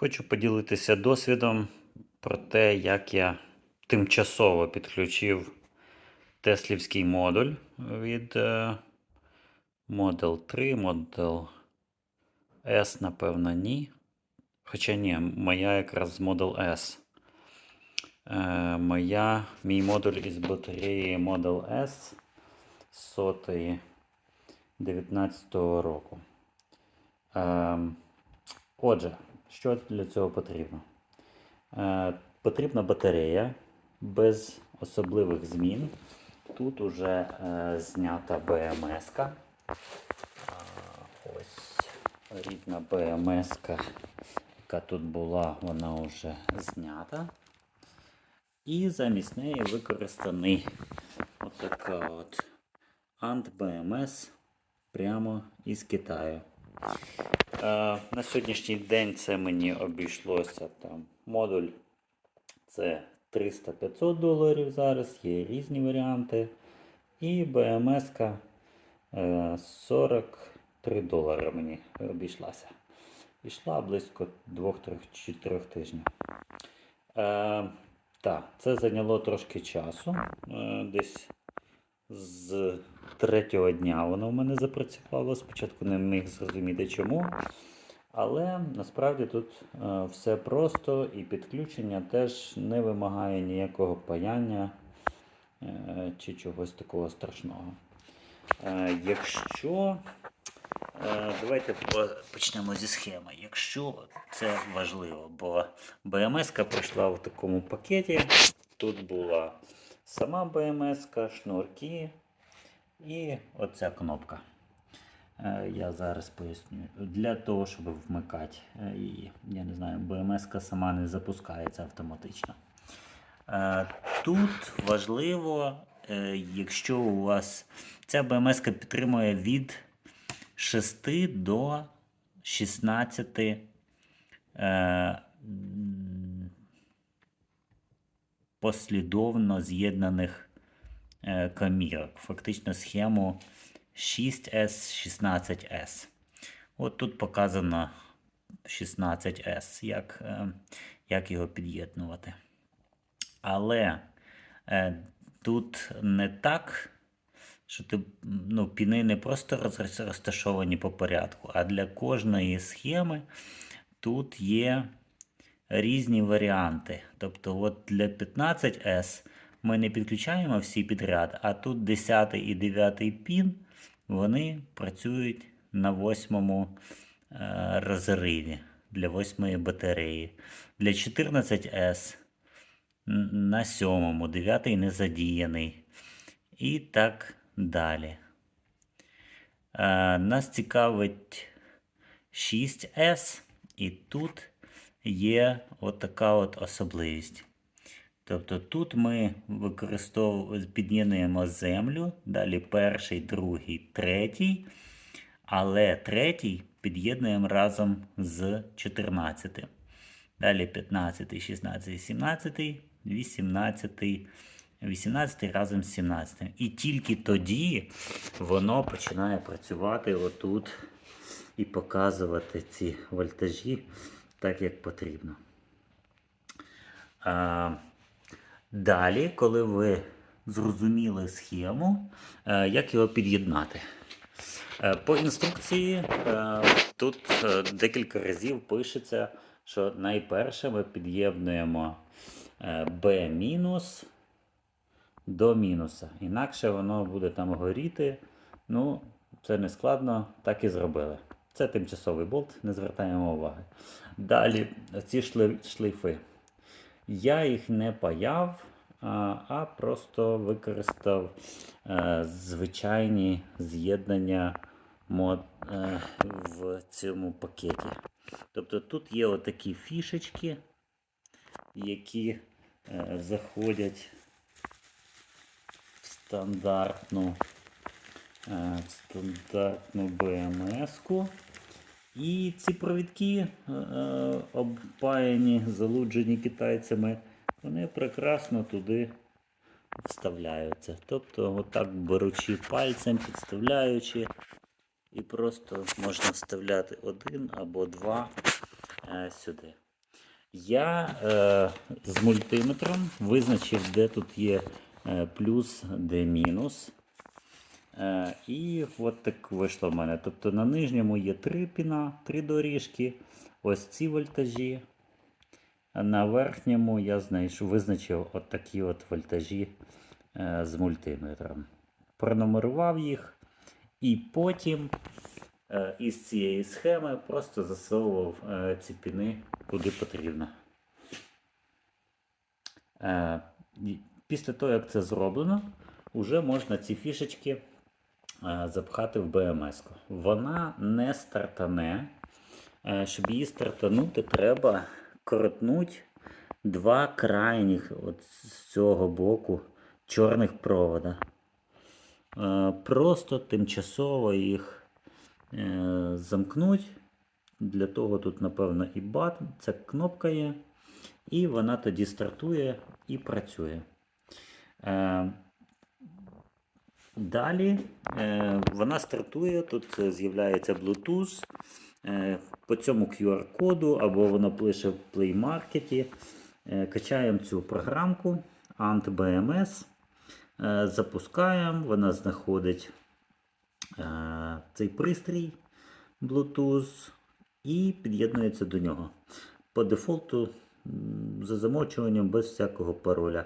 Хочу поділитися досвідом про те, як я тимчасово підключив теслівський модуль від е, Model 3, Model S, напевно, ні. Хоча ні, моя якраз Model S. Е, моя, мій модуль із батареї Model S сотої 19 року. Ем, Отже, що для цього потрібно? Е, потрібна батарея без особливих змін. Тут уже е, знята БМС-ка. Ось рідна БМС-ка, яка тут була, вона вже знята. І замість неї використаний отака от Ant BMS прямо із Китаю. Е, на сьогоднішній день це мені обійшлося там модуль. Це 300-500 доларів зараз, є різні варіанти. І BMS е, 43 долари мені обійшлася. Ішла близько 2-4 тижнів. Е, так, це зайняло трошки часу. Е, десь з третього дня воно в мене запрацювало. Спочатку не міг зрозуміти чому. Але насправді тут е, все просто і підключення теж не вимагає ніякого паяння е, чи чогось такого страшного. Е, якщо е, давайте почнемо зі схеми. Якщо це важливо, бо БМС пройшла в такому пакеті. Тут була сама БМС, шнурки і оця кнопка. Е, Я зараз поясню. Для того, щоб вмикати е, її, я не знаю, БМС сама не запускається автоматично. Е, Тут важливо, якщо у вас ця БМС підтримує від 6 до 16 е, м, послідовно з'єднаних е, камірок. Фактично схему 6S, 16S. От тут показано 16S, як, е, як його під'єднувати. Але е, тут не так, що ти, ну, піни не просто розташовані по порядку, а для кожної схеми тут є різні варіанти. Тобто, от для 15S ми не підключаємо всі підряд, а тут 10 і 9 пін вони працюють на восьмому е, розриві для восьмої батареї. Для 14S на сьомому, 9 не задіяний. І так далі. Е, нас цікавить 6S, і тут є от така от особливість. Тобто тут ми під'єднуємо землю, далі перший, другий, третій, але третій під'єднуємо разом з 14. Далі 15, 16, 17, 18, 18 разом з 17. І тільки тоді воно починає працювати отут і показувати ці вольтажі так, як потрібно. Далі, коли ви зрозуміли схему, е, як його під'єднати. Е, По інструкції е, тут декілька разів пишеться, що найперше ми під'єднуємо B до мінуса. Інакше воно буде там горіти. Ну, це не складно, так і зробили. Це тимчасовий болт, не звертаємо уваги. Далі ці шлейфи. Я їх не паяв, а, просто використав е, звичайні з'єднання е, в цьому пакеті. Тобто тут є отакі фішечки, які е, заходять в стандартну, стандартну БМС-ку. І ці провідки, е, е, обпаяні, залуджені китайцями, вони прекрасно туди вставляються. Тобто, отак беручи пальцем, підставляючи, і просто можна вставляти один або два е, сюди. Я е, з мультиметром визначив, де тут є е, плюс, де мінус. Е, і от так вийшло в мене. Тобто на нижньому є три піна, три доріжки, ось ці вольтажі. На верхньому я знайшов, визначив от такі от вольтажі е, з мультиметром. Пронумерував їх. І потім е, із цієї схеми просто засовував ці піни куди потрібно. Після того, як це зроблено, вже можна ці фішечки запхати в. -ку. Вона не стартане. Е, щоб її стартанути, треба коротнути два крайніх от з цього боку чорних провода. Е, Просто тимчасово їх е, замкнуть. Для того тут, напевно, і бат, це кнопка є. І вона тоді стартує і працює. Далі е, вона стартує, тут е, з'являється Bluetooth. Е, по цьому QR-коду або воно пише в Play Market. Е, качаємо цю програмку AntBMS. Е, запускаємо, вона знаходить е, цей пристрій Bluetooth і під'єднується до нього. По дефолту за замочуванням без всякого пароля.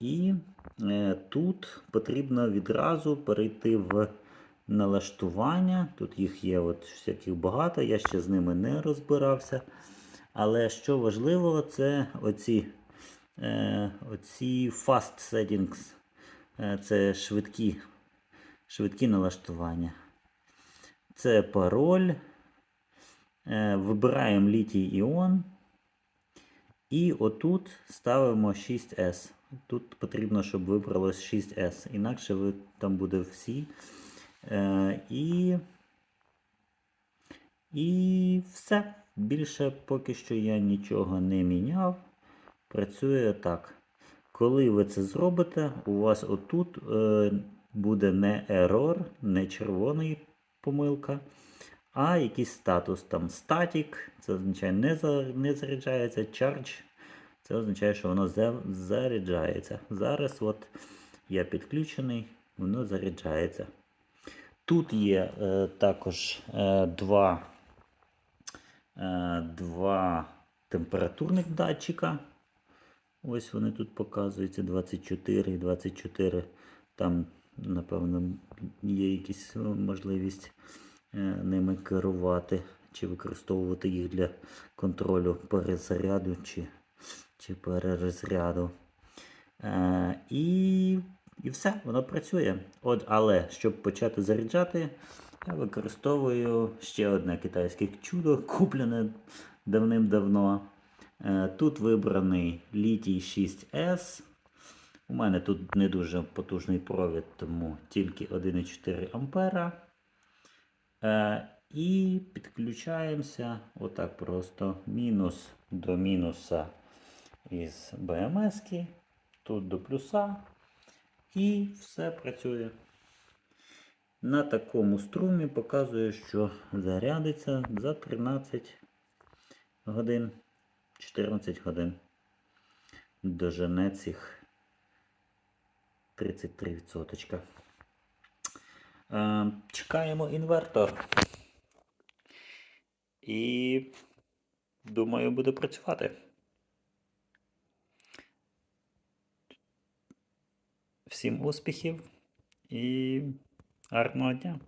І тут потрібно відразу перейти в налаштування. Тут їх є от всяких багато, я ще з ними не розбирався. Але що важливо, це оці, е, оці fast settings. Е, це швидкі, швидкі налаштування. Це пароль. Е, вибираємо літій іон. І отут ставимо 6S. Тут потрібно, щоб вибралось 6S. Інакше ви, там буде всі. Е, і, і все. Більше поки що я нічого не міняв. Працює так. Коли ви це зробите, у вас отут е, буде не error, не червоний помилка, а якийсь статус. Там static, це означає не, за, не заряджається, charge, це означає, що воно за, заряджається. Зараз от я підключений, воно заряджається. Тут є е, також е, два, е, два температурних датчика. Ось вони тут показуються 24 і 24. Там, напевно, є якась можливість е, ними керувати чи використовувати їх для контролю перезаряду чи, чи перерозряду. Е, і, і все, воно працює. От, але щоб почати заряджати, я використовую ще одне китайське чудо, куплене давним-давно. Е, Тут вибраний літій 6S. У мене тут не дуже потужний провід, тому тільки 1,4 ампера. Е, І підключаємося отак просто мінус до мінуса із БМС, тут до плюса. І все працює. На такому струмі показує, що зарядиться за 13 годин, 14 годин. Дожене цих 33%. Е, Чекаємо інвертор. І думаю, буде працювати. Всім успіхів і гарного дня!